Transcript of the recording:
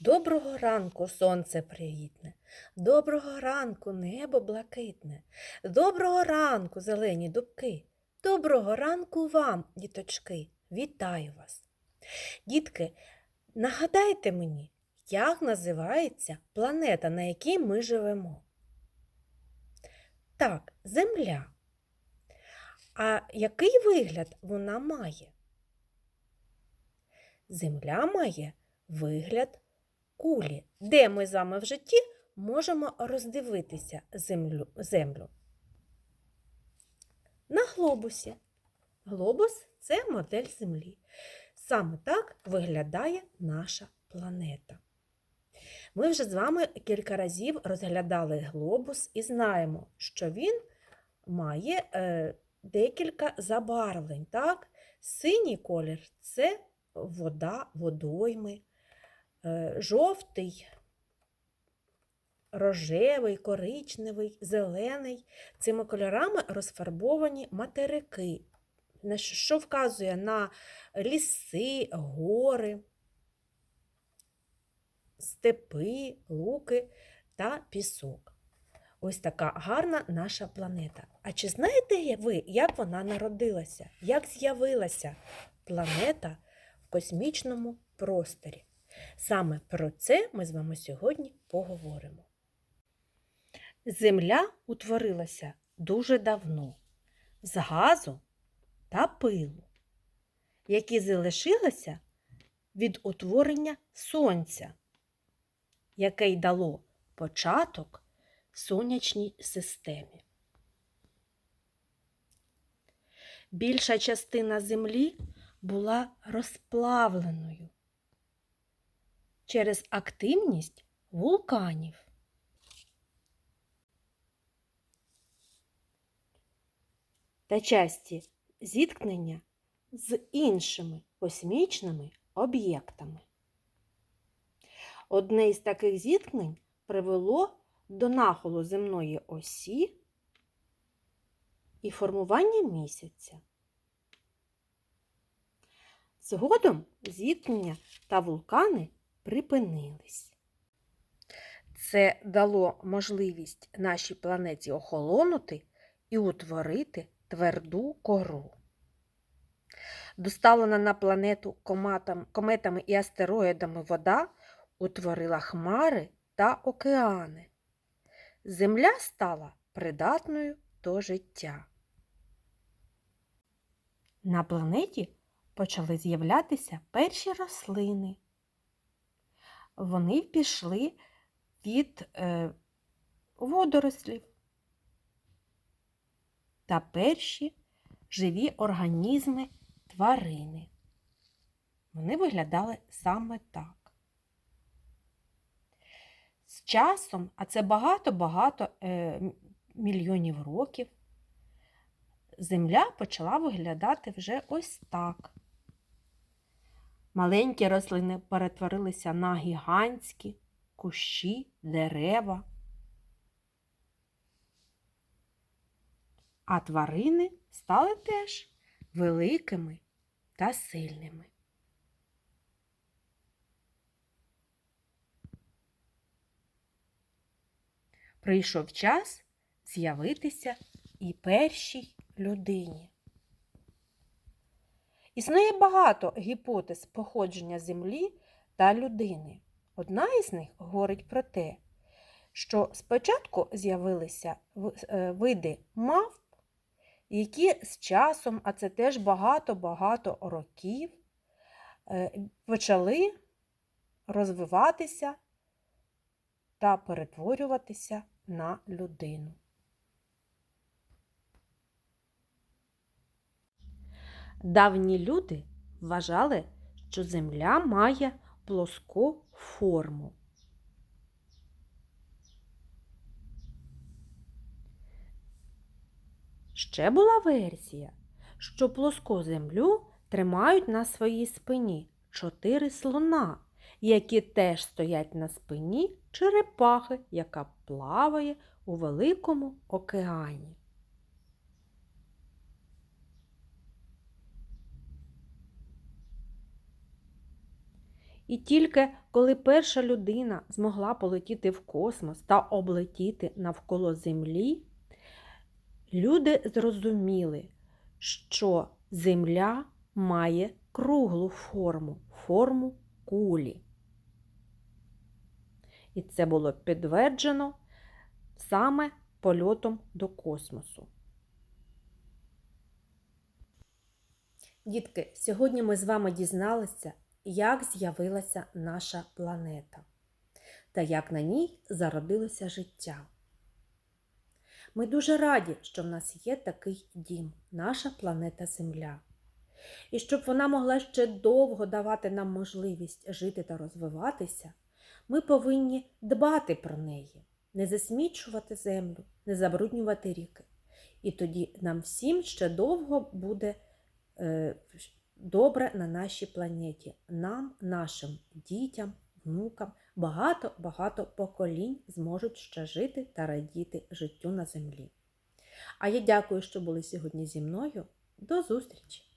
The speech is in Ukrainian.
Доброго ранку, сонце привітне, доброго ранку, небо блакитне, доброго ранку, зелені дубки, доброго ранку вам, діточки, вітаю вас. Дітки, нагадайте мені, як називається планета, на якій ми живемо? Так, Земля. А який вигляд вона має? Земля має вигляд кулі, де ми з вами в житті можемо роздивитися землю. землю. На глобусі. Глобус це модель Землі. Саме так виглядає наша планета. Ми вже з вами кілька разів розглядали глобус і знаємо, що він має е, декілька забарвлень. Так? Синій колір це вода, водойми, жовтий, рожевий, коричневий, зелений. Цими кольорами розфарбовані материки, що- що вказує на ліси, гори, степи, луки та пісок. Ось така гарна наша планета. А чи знаєте ви, як вона народилася? Як з'явилася планета в космічному просторі? Саме про це ми з вами сьогодні поговоримо. Земля утворилася дуже давно з газу та пилу, які залишилися від утворення Сонця, яке й дало початок сонячній системі. Більша частина Землі була розплавленою через активність вулканів. Та часті зіткнення з іншими космічними об'єктами. Одне із таких зіткнень привело до нахилу земної осі і формування місяця. Згодом зіткнення та вулкани припинились. Це дало можливість нашій планеті охолонути і утворити тверду кору. Доставлена на планету кометами і астероїдами вода утворила хмари та океани. Земля стала придатною до життя. На планеті почали з'являтися перші рослини. Вони пішли від е, водорослів та перші живі організми тварини. Вони виглядали саме так. З часом, а це багато-багато е, мільйонів років, Земля почала виглядати вже ось так. Маленькі рослини перетворилися на гігантські кущі, дерева. А тварини стали теж великими та сильними. Прийшов час з'явитися і першій людині. Існує багато гіпотез походження Землі та людини. Одна із них говорить про те, що спочатку з'явилися е, види мавп, які з часом, а це теж багато-багато років, е, почали розвиватися та перетворюватися на людину. Давні люди вважали, що Земля має плоску форму. Ще була версія, що плоску землю тримають на своїй спині чотири слона, які теж стоять на спині черепахи, яка плаває у великому океані. І тільки коли перша людина змогла полетіти в космос та облетіти навколо Землі, люди зрозуміли, що Земля має круглу форму, форму кулі. І це було підтверджено саме польотом до космосу. Дітки, сьогодні ми з вами дізналися, як з'явилася наша планета та як на ній зародилося життя. Ми дуже раді, що в нас є такий дім, наша планета Земля. І щоб вона могла ще довго давати нам можливість жити та розвиватися, ми повинні дбати про неї, не засмічувати землю, не забруднювати ріки. І тоді нам всім ще довго буде е, добре на нашій планеті, нам, нашим дітям, внукам, багато-багато поколінь зможуть ще жити та радіти життю на землі. А я дякую, що були сьогодні зі мною. До зустрічі!